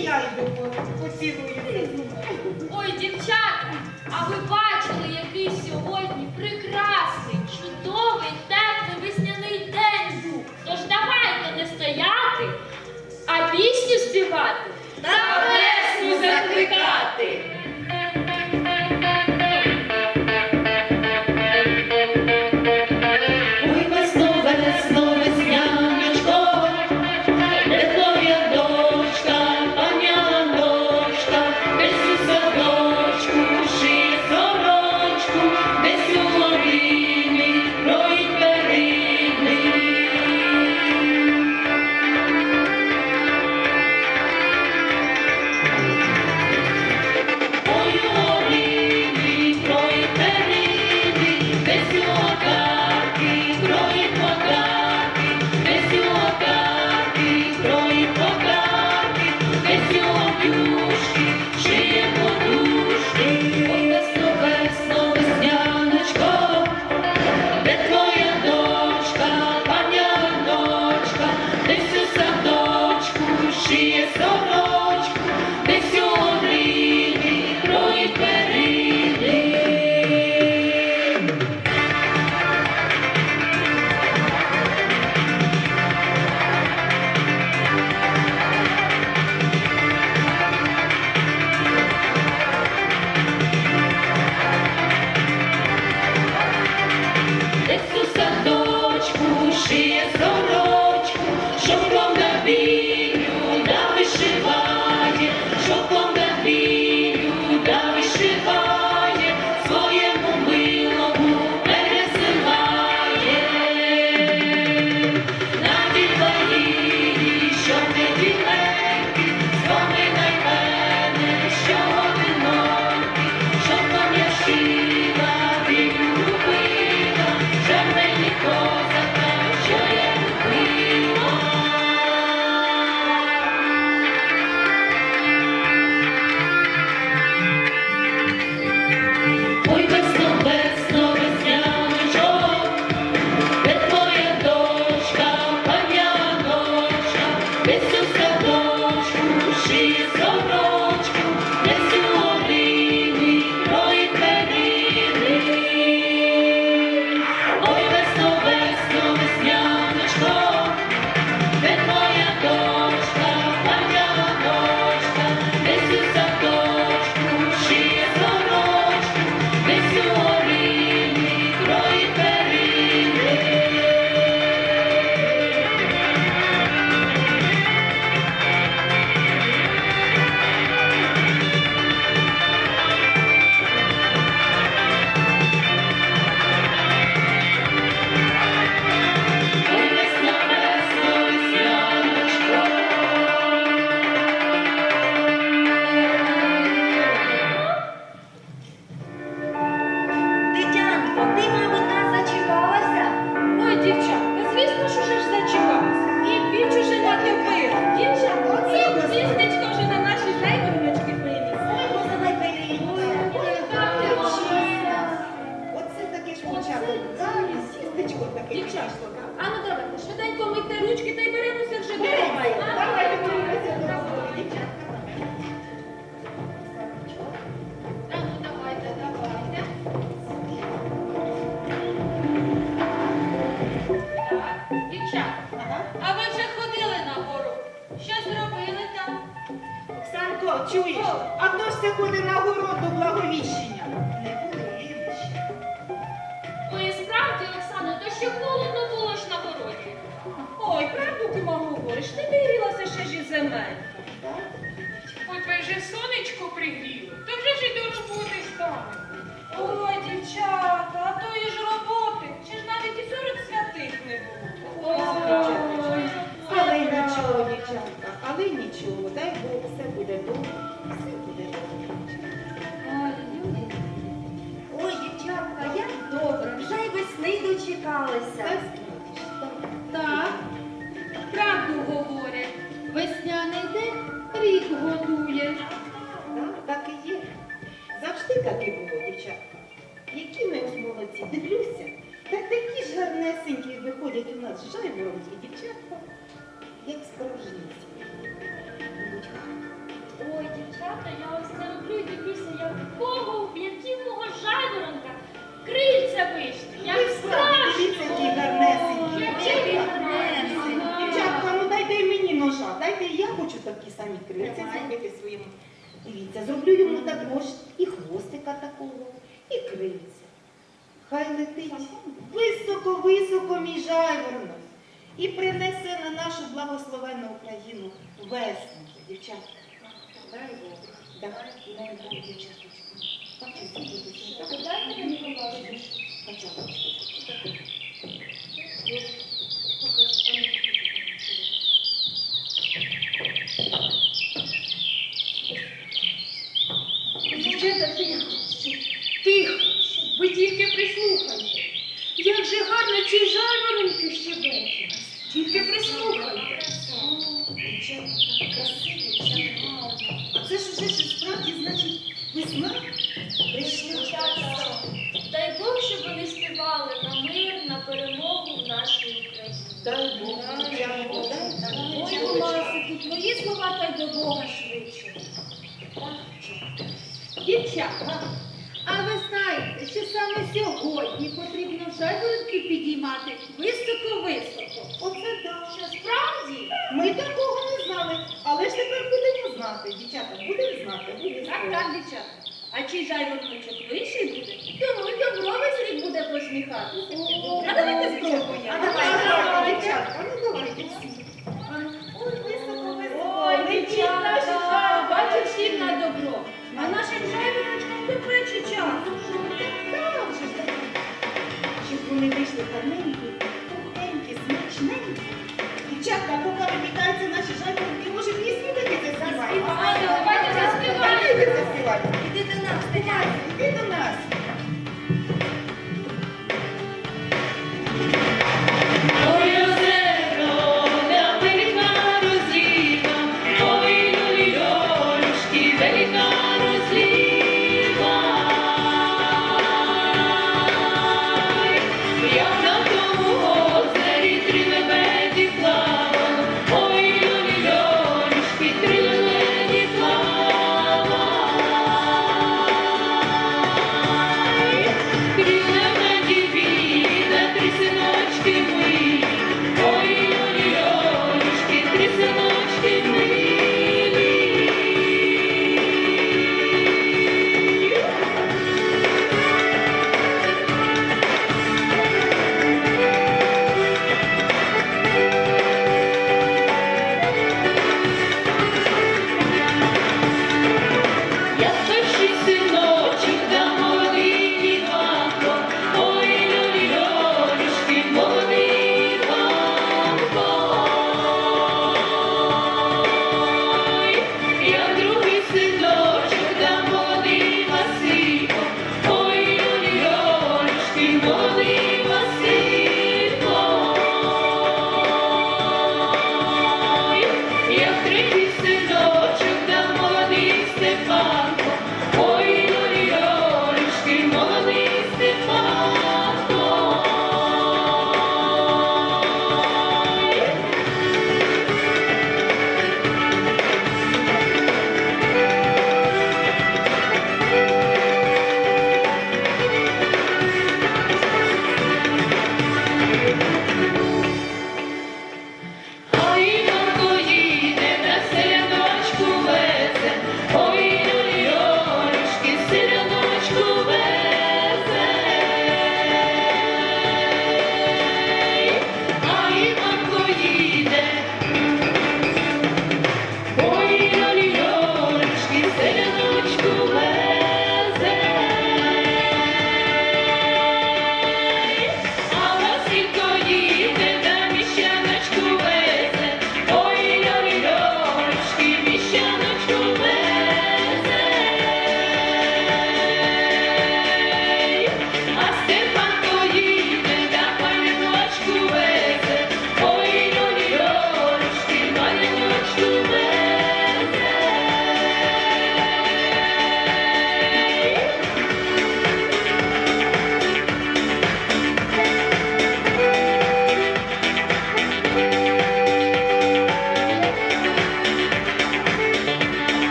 я йду поцілую. Ой, дівчата, а ви бачили, який сьогодні прекрасний, чудовий, теплий весняний день був. Тож давайте не стояти, а пісню співати та песню закликати. дівчат. чуєш? А то ж це буде на благовіщення? Не буде ще. Ой, ну справді, Оксана, то ще холодно було ж на городі. Ой, правду ти мамо говориш, не вірилася ще ж і земель. Ой, би же сонечко пригрів. І було, дівчатка. Які ми ось молодці, дивлюся. Та такі ж гарнесенькі виходять у нас жайворонки, дівчатка, як справжні. Ой, дівчата, я ось це роблю і дивлюся, якого, в якого жайворонка крильця вийшли. Ви Як справді, дивіться, які гарнесенькі. Які Дівчатка, ну дайте мені ножа, дайте я хочу такі самі крильці зробити своєму. Дивіться, зроблю йому також і хвостика такого, і крильця. Хай летить високо-високо мій жайворонок і принесе на нашу благословенну Україну весну, дівчатка. Дай Бог, дай, дай Бог, дівчаточку. Дайте мені побачити. Бога швидше. Дівчата, а ви знаєте, що саме сьогодні потрібно жайворонки підіймати високо-високо. Оце так. Що справді? Ми такого не знали, але ж тепер будемо знати. Дівчата, будемо знати, будемо Так, так, дівчата. А чий жайвороночок вищий буде, тому й добро весь рік буде посміхатися. А давайте спробуємо. А давай, давай, дівчатка, Ai,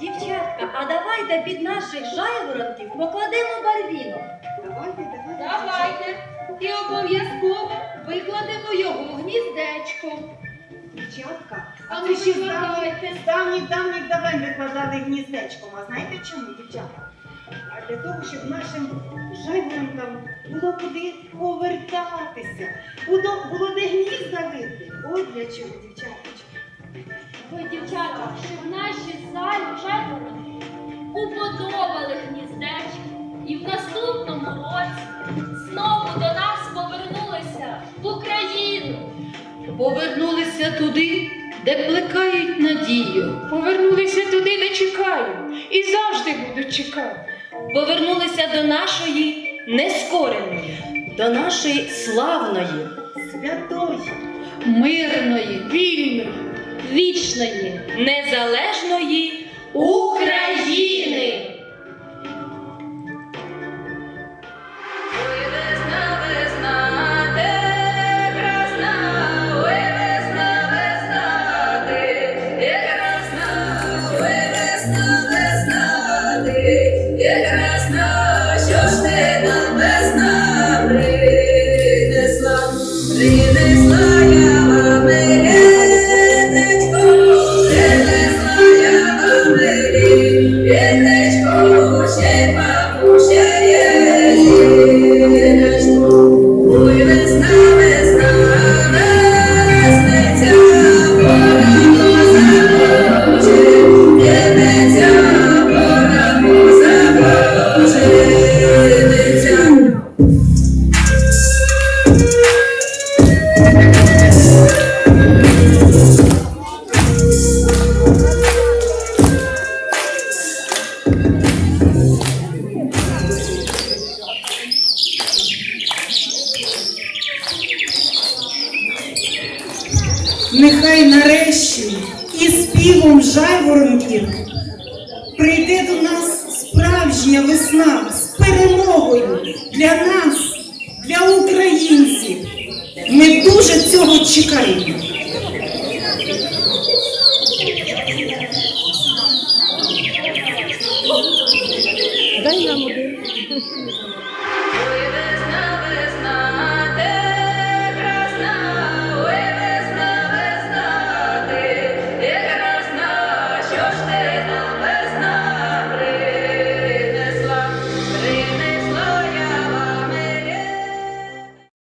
Дівчатка, а давайте під наших жайворонків покладемо барвінок. Давайте, давайте. Давайте. І обов'язково викладемо його в гніздечко. Дівчатка, А а ну ще викладайте. давніх- з давніх давніх давен викладали гніздечком. А знаєте чому, дівчатка? А для того, щоб нашим жайворонкам було куди повертатися, було, було де гнізда вити. От для чого, дівчаточки. Ви, дівчата, щоб наші залі жайворонки уподобали гніздечко і в наступному році знову до нас повернулися в Україну. Повернулися туди, де плекають надію. Повернулися туди, де чекаю, і завжди будуть чекати. Повернулися до нашої нескореної, до нашої славної, Святої. Мирної, вільної. Вічної, незалежної України. Дуже цього чекаємо. Дай нам один.